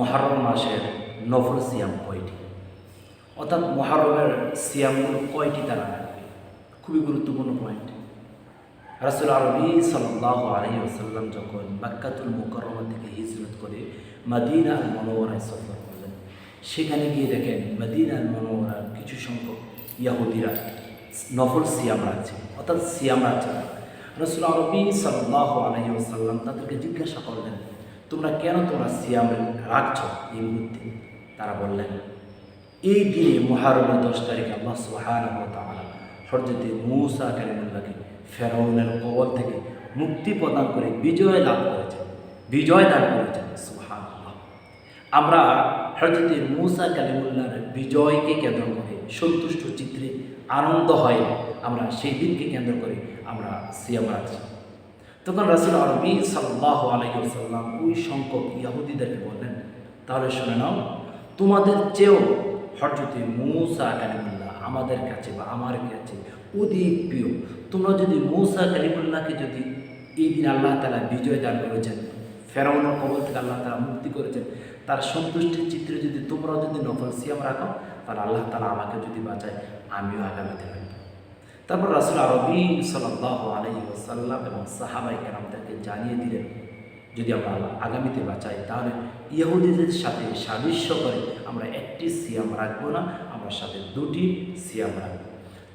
মহারম মাসের নফল সিয়াম কয়টি? অর্থাৎ মহারমের সিয়ামগুলো কয়টি তারা রাখবে? খুবই গুরুত্বপূর্ণ পয়েন্ট রাসুল আরবি সাল্লাহ আলহি আসাল্লাম যখন বাক্কাতুল মুকরমা থেকে হিজরত করে মাদিনা আল মনোয়ারায় সফর করলেন, সেখানে গিয়ে দেখেন মাদিনা আল মনোয়ারার কিছু সংখ্যক ইয়াহুদিরা নফল সিয়াম রাখছে। অর্থাৎ সিয়াম রাখছে রাসুল রসুল আরবি সাল্লাহ আলহি আসাল্লাম তাদেরকে জিজ্ঞাসা করলেন তোমরা কেন তোমরা সিয়াম রাখছ এই মুহূর্তে? তারা বললেন, এই দিনে মহারমের দশ তারিখে আল্লাহ সুহান হরজতে মূসা কালিমুল্লাহকে ফেরাউনের কবল থেকে মুক্তি প্রদান করে বিজয় লাভ করেছেন। বিজয় দান করেছেন। সুহান আমরা হরজতে মূসা কালিমুল্লাহর বিজয়কে কেন্দ্র করে সন্তুষ্ট চিত্রে আনন্দ হয়। আমরা সেই দিনকে কেন্দ্র করে আমরা সিয়াম রাখছি। তখন রাসুল আরবি সাল্লাহ আলাইসাল্লাম ওই সংখ্যক ইয়াহুদিদেরকে বললেন, তাহলে শুনে নাও, তোমাদের চেয়েও হরজতে মৌসা কালিমুল্লাহ আমাদের কাছে বা আমার কাছে অধিক প্রিয়। তোমরা যদি মৌসা কালিমুল্লাহকে যদি এই দিন আল্লাহ তালা বিজয় দান করেছেন, ফেরাউনের কবল থেকে আল্লাহ তালা মুক্তি করেছেন, তার সন্তুষ্টির চিত্রে যদি তোমরাও যদি নফল সিয়াম রাখো, তাহলে আল্লাহ তালা আমাকে যদি বাঁচায়, আমিও আগামীতে রাখব তারপর রাসুল আরবি সাল্লাহ আলহি এবং সাহাবাই কেরামদেরকে জানিয়ে দিলেন, যদি আমরা আগামীতে বাঁচাই, তাহলে ইহুদিদের সাথে সাদৃশ্য করে আমরা একটি সিয়াম রাখব না, আমরা সাথে দুটি সিয়াম রাখব।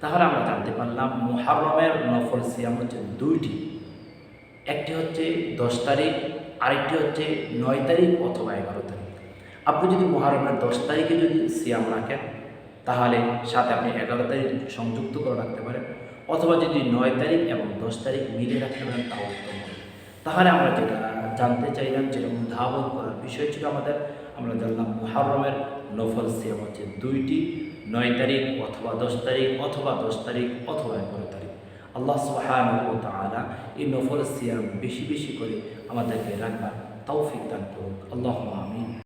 তাহলে আমরা জানতে পারলাম মোহারমের নফল সিয়াম হচ্ছে দুইটি। একটি হচ্ছে দশ তারিখ, আরেকটি হচ্ছে নয় তারিখ অথবা এগারো তারিখ। আপনি যদি মহারমের দশ তারিখে যদি সিয়াম রাখেন তাহলে সাথে আপনি এগারো তারিখ সংযুক্ত করে রাখতে পারেন। অথবা যদি নয় তারিখ এবং দশ তারিখ মিলে রাখতে পারেন, তাও উত্তম হবে। তাহলে আমরা যেটা জানতে চাইলাম যেটা উদ্ভাবন করার বিষয় ছিল আমাদের, আমরা জানলাম মুহাররমের নফল সিয়াম হচ্ছে দুইটি, নয় তারিখ অথবা দশ তারিখ, অথবা দশ তারিখ, অথবা এগারো তারিখ। আল্লাহ সুহান এই নফল সিয়াম বেশি বেশি করে আমাদেরকে রাখবার তৌফিক দান করুন। আল্লাহ আমিন।